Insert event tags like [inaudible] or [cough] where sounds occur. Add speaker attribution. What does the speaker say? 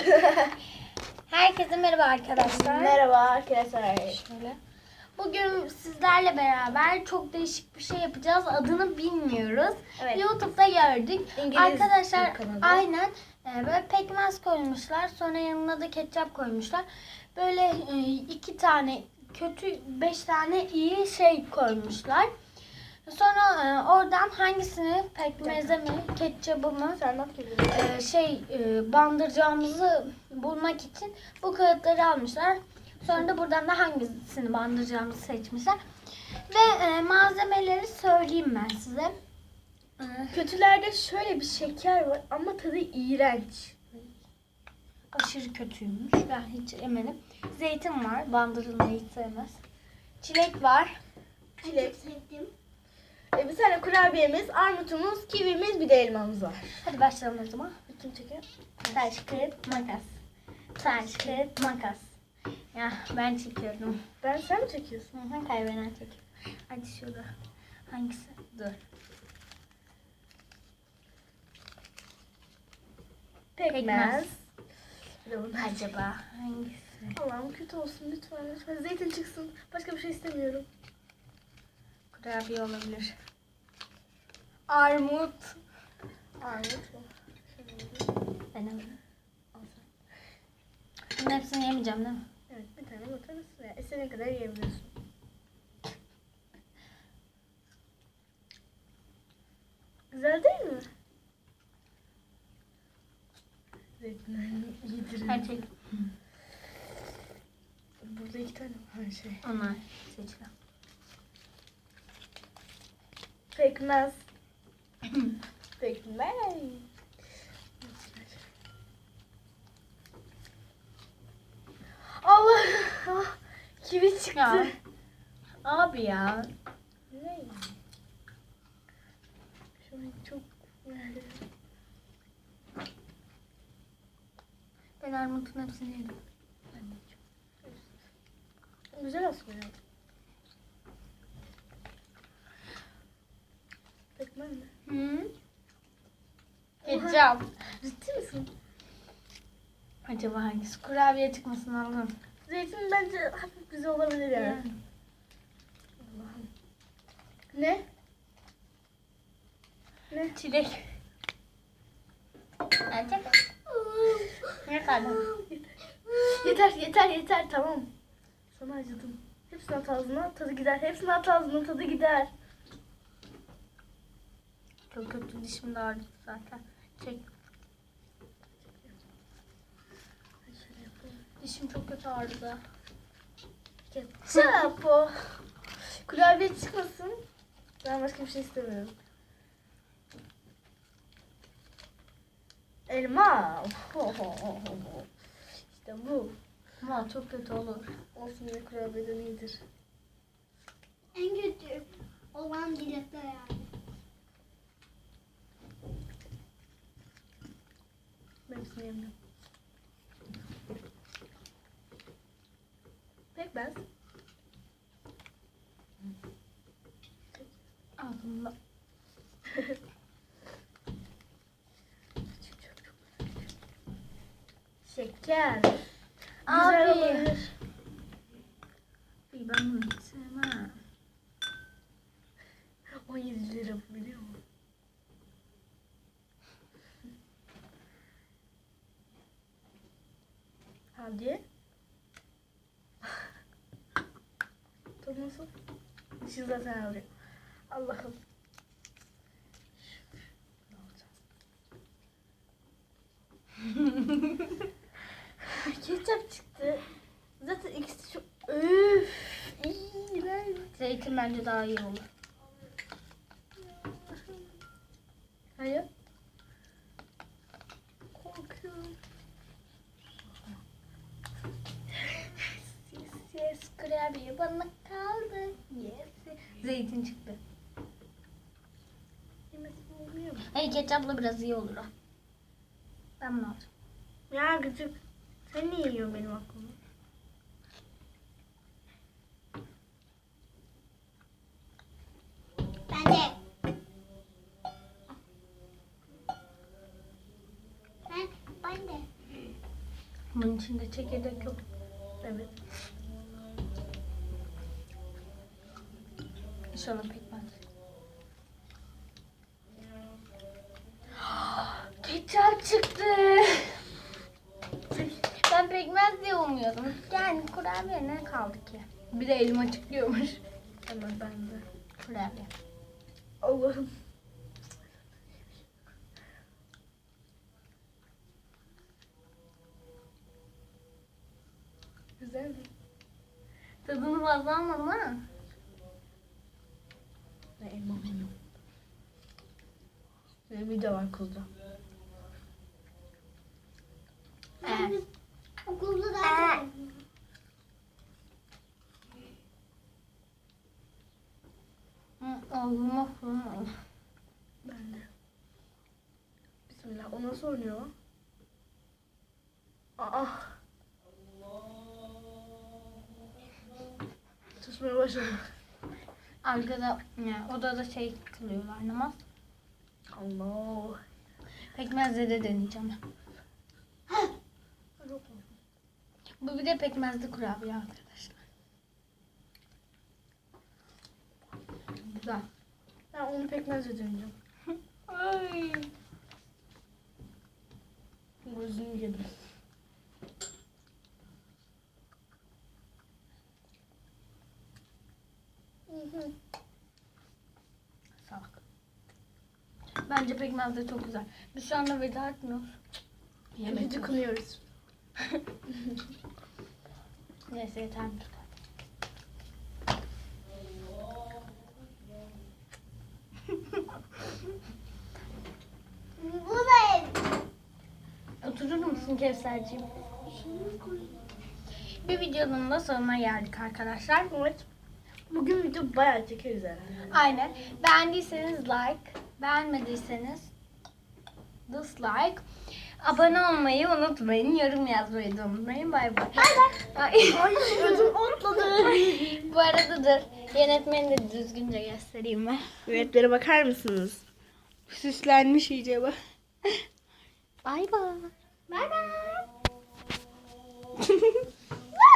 Speaker 1: [laughs] Herkese merhaba arkadaşlar.
Speaker 2: Merhaba arkadaşlar.
Speaker 1: Şöyle. Bugün sizlerle beraber çok değişik bir şey yapacağız. Adını bilmiyoruz.
Speaker 2: Evet.
Speaker 1: YouTube'da gördük.
Speaker 2: İngiliz
Speaker 1: Arkadaşlar
Speaker 2: kanalı.
Speaker 1: aynen e, böyle pekmez koymuşlar. Sonra yanına da ketçap koymuşlar. Böyle e, iki tane kötü beş tane iyi şey koymuşlar. Sonra e, oradan hangisini pekmeze mi ketçabı mı e, şey e, bandıracağımızı bulmak için bu kağıtları almışlar. Sonra da buradan da hangisini bandıracağımızı seçmişler. Ve e, malzemeleri söyleyeyim ben size. E,
Speaker 2: Kötülerde şöyle bir şeker var ama tadı iğrenç.
Speaker 1: aşırı kötüymüş. Ben hiç yemedim. Zeytin var. Bandırılmayı hiç sevmez. Çilek var.
Speaker 2: Çilek. E, bir tane kurabiyemiz, armutumuz, kivimiz, bir de elmamız var.
Speaker 1: Hadi başlayalım o zaman.
Speaker 2: Kim çekiyor?
Speaker 1: Taş, kağıt, makas. Taş, kağıt, makas. Ya ben çekiyorum.
Speaker 2: Ben sen mi çekiyorsun?
Speaker 1: Hı hı, kaybeden çekiyor. Hadi şurada. Hangisi? Dur.
Speaker 2: Pekmez.
Speaker 1: Acaba hangisi?
Speaker 2: Allah'ım kötü olsun lütfen lütfen. Zeytin çıksın. Başka bir şey istemiyorum.
Speaker 1: Kurabiye olabilir. Armut.
Speaker 2: Armut mu?
Speaker 1: Ben alayım. Bunun hepsini yemeyeceğim değil mi?
Speaker 2: Evet bir tane batarız. Ya, istediğin kadar yiyebiliyorsun. Güzel değil mi? Zeytinlerini yedirin.
Speaker 1: Hadi çek.
Speaker 2: Burada iki tane var şey.
Speaker 1: Onlar seçilen.
Speaker 2: Pekmez. [clears throat] Pekmez. Allah. Ah, [laughs] Kivi çıktı.
Speaker 1: Ya. Abi ya.
Speaker 2: Ne? Şu an çok yani.
Speaker 1: Ben armutun hepsini yedim.
Speaker 2: Güzel aslında ya. Pekmez mi?
Speaker 1: Hı? Ketçap.
Speaker 2: Ciddi misin?
Speaker 1: Acaba hangisi? Kurabiye çıkmasın alırım.
Speaker 2: Zeytin bence hafif güzel olabilir yani. Allah'ım. Ne? Ne?
Speaker 1: Çilek. Gerçek. Ne kadar?
Speaker 2: Yeter yeter yeter tamam. Sana acıdım. Hepsini at ağzına tadı gider. Hepsini at ağzına tadı gider.
Speaker 1: Çok kötü dişim de ağrıdı zaten. Çek. Dişim çok kötü ağrıdı.
Speaker 2: Ketçap o. Kurabiye çıkmasın. Ben başka bir şey istemiyorum. Elma. İşte bu.
Speaker 1: Ama çok kötü olur.
Speaker 2: Olsun yine kurabiyeden iyidir.
Speaker 3: En kötü olan dilekte yani.
Speaker 2: Ben hepsini yemiyorum. Pekmez.
Speaker 1: Ağzımda. [laughs]
Speaker 2: Şeker.
Speaker 1: Abi.
Speaker 2: Güzel olabilir.
Speaker 1: İyi ben bunu sevmem.
Speaker 2: 17 lira biliyor musun? Hadi. [laughs] Tadı nasıl? Dışı zaten ağrıyor. Allah'ım. [laughs] Ketçap çıktı. Zaten ikisi çok... Üf, iğrenç.
Speaker 1: Zeytin bence daha iyi olur.
Speaker 2: Hayır. Korkuyorum.
Speaker 1: Yes yes kurabiye bana kaldı. Yes. Zeytin çıktı.
Speaker 2: Yemesi olmuyor mu?
Speaker 1: Hayır ketçapla biraz iyi olur o. Ben bunu alacağım.
Speaker 2: Ya gıcık. Sen niye yiyorsun benim aklımı?
Speaker 3: Ben de. Ben, ben de.
Speaker 1: Bunun içinde çekirdek yok.
Speaker 2: Evet.
Speaker 1: İnşallah pekmez. [gasps] Ketçap çıktı. Ben pekmez diye umuyordum. Yani kurabiye ne kaldı ki? Bir de elma çıkıyormuş.
Speaker 2: Ama ben de.
Speaker 1: Kurabiye.
Speaker 2: Allah'ım. Güzel mi?
Speaker 1: Tadını fazla almadım ha.
Speaker 2: Elma benim. Bir de var kuzda.
Speaker 1: Evet.
Speaker 3: Okulda çok
Speaker 1: Hı, Ağzıma fırın
Speaker 2: Ben de. Bismillah. O nasıl oynuyor? Aa. Susmaya başladım.
Speaker 1: Arkada yani odada şey kılıyorlar namaz.
Speaker 2: Allah.
Speaker 1: Pekmezle de deneyeceğim. [gasps] Bu bir de pekmezli kurabiye arkadaşlar. Güzel.
Speaker 2: Ben onu pekmezle deneyeceğim. [laughs]
Speaker 1: Ay.
Speaker 2: Gözünü yedim.
Speaker 1: Salak. Bence pekmez de çok güzel. Biz şu anda veda etmiyoruz. Yemek
Speaker 2: kınıyoruz. [laughs]
Speaker 1: Neyse yeter mi? [laughs]
Speaker 3: Bu da ev.
Speaker 1: Oturur musun Kevserciğim? Bir videonun da sonuna geldik arkadaşlar.
Speaker 2: Evet. Bugün video bayağı çekeriz herhalde.
Speaker 1: Aynen. Beğendiyseniz like, beğenmediyseniz dislike. Abone olmayı unutmayın. Yorum yazmayı da unutmayın. Bay bay. Bay bay.
Speaker 2: Ödüm otladı.
Speaker 1: Bu arada dur. Yönetmeni de düzgünce göstereyim ben.
Speaker 2: Biletlere bakar mısınız?
Speaker 1: Süslenmiş iyice bak. Bay bay.
Speaker 3: Bay bay. [laughs]